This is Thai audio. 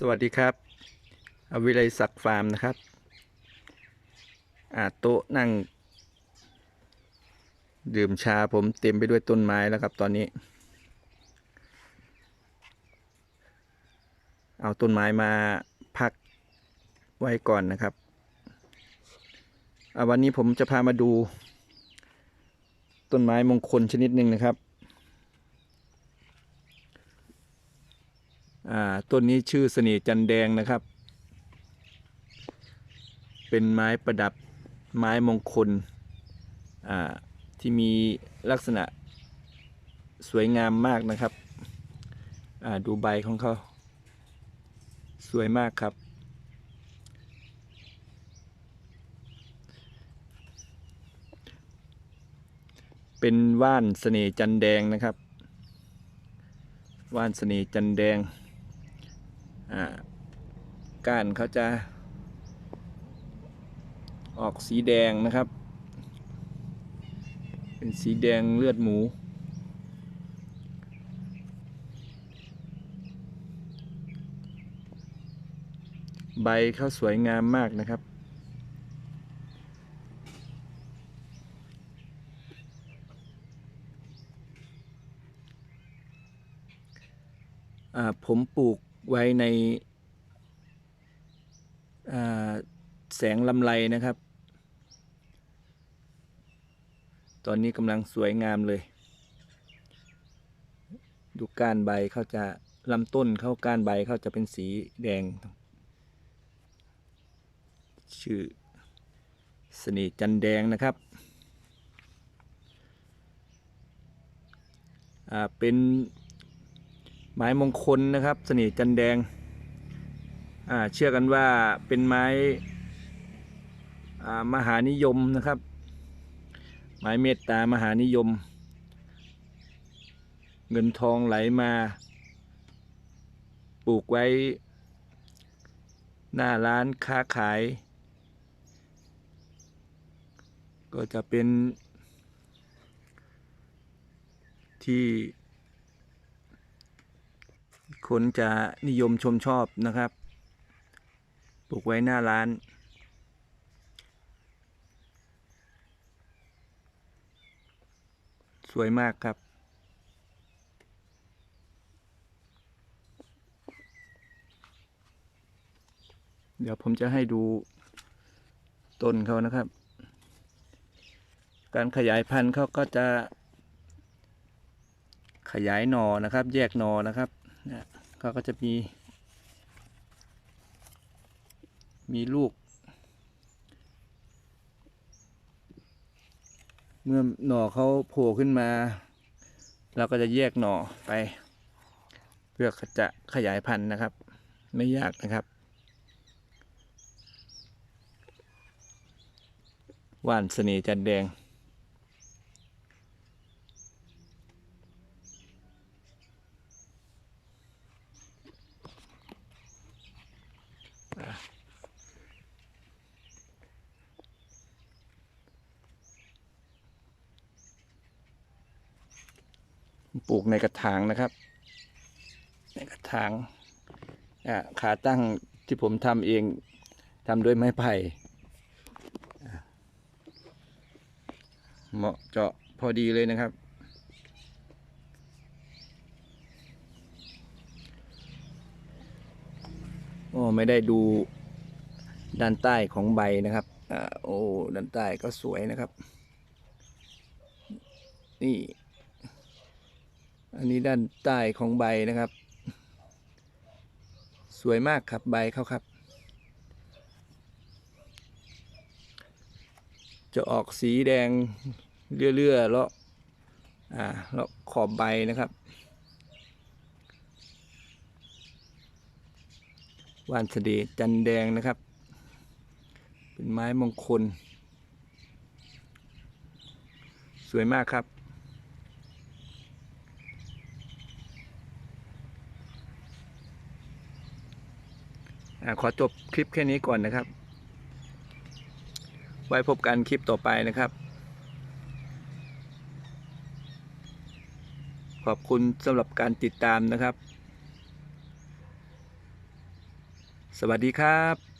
สวัสดีครับ อวิไลศักฟาร์มนะครับอ่าโต๊ะนั่ง ดื่มชาผมเต็มไปด้วยต้นไม้แล้วครับตอนนี้ เอาต้นไม้มาพักไว้ก่อนนะครับอ่าวันนี้ผมจะพามาดู ต้นไม้มงคลชนิดหนึ่งนะครับ อ่า ต้นนี้ชื่อเสน่ห์จันแดงนะครับ เป็นไม้ประดับไม้มงคลที่มีลักษณะสวยงามมากนะครับดูใบของเขาสวยมากครับ เป็นว่านเสน่ห์จันแดงนะครับ ว่านเสน่ห์จันแดง ก้านเขาจะ ออกสีแดงนะครับ เป็นสีแดงเลือดหมู ใบเขาสวยงามมากนะครับผมปลูก ไว้ในแสงลำไรนะครับ ตอนนี้กำลังสวยงามเลย ดูก้านใบเขาจะลำต้นเข้าก้านใบเขาจะเป็นสีแดง ชื่อสนิทจันแดงนะครับ เป็น ไม้มงคลนะครับเสน่ห์จันแดงเชื่อกันว่าเป็นไม้มหานิยมนะครับ ไม้เมตตามหานิยม เงินทองไหลมา ปลูกไว้ หน้าร้านค้าขาย ก็จะเป็นที่ คนจะนิยมชมชอบนะครับ ปลูกไว้หน้าร้าน สวยมากครับ เดี๋ยวผมจะให้ดูต้นเขานะครับ การขยายพันธุ์เขาก็จะขยายหนอนะครับ แยกหนอนะครับ นะเขาก็จะมี มีลูก เมื่อหน่อเขาโผล่ขึ้นมา เราก็จะแยกหน่อไป เพื่อจะขยายพันธุ์นะครับ ไม่ยากนะครับว่านเสน่ห์จันแดง ปลูกในกระถางนะครับ ในกระถางขาตั้งที่ผมทำเองทำด้วยไม้ไผ่เหมาะเจาะพอดีเลยนะครับ โอ้ไม่ได้ดูด้านใต้ของใบนะครับอโอ้ด้านใต้ก็สวยนะครับ นี่ อันนี้ด้านใต้ของใบนะครับ สวยมากครับใบเขาครับ จะออกสีแดงเลื่อๆแล้วอ่าแล้วขอบใบนะครับวานเสดจันแดงนะครับ เป็นไม้มงคล สวยมากครับ ขอจบคลิปแค่นี้ก่อนนะครับ ไว้พบกันคลิปต่อไปนะครับ ขอบคุณสำหรับการติดตามนะครับ สวัสดีครับ